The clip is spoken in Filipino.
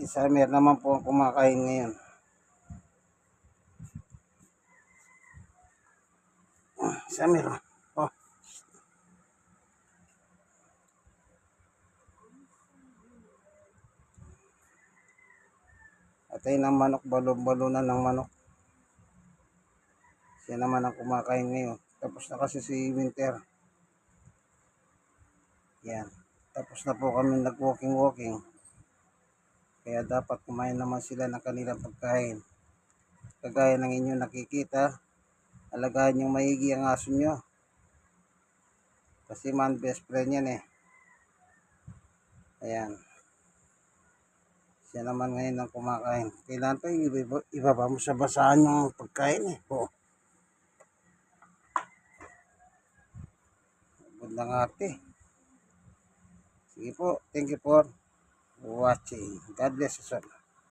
Si Summer naman po ang kumakain ngayon. Ah, Summer. Oh. Atay ng manok, balon-balunan ng manok. Siya naman ang kumakain ngayon. Tapos na kasi si Winter. Yan. Tapos na po kami nag-walking-walking. Kaya dapat kumain naman sila ng kanilang pagkain. Kagaya ng inyo nakikita, alagaan yung maigi ang aso nyo. Kasi man best friend yan eh. Ayan. Siya naman ngayon ang kumakain. Kailangan pa ibaba, mo sa basahan yung pagkain eh. Oo. Good ng ate. Sige po. Thank you for watching. God bless us all.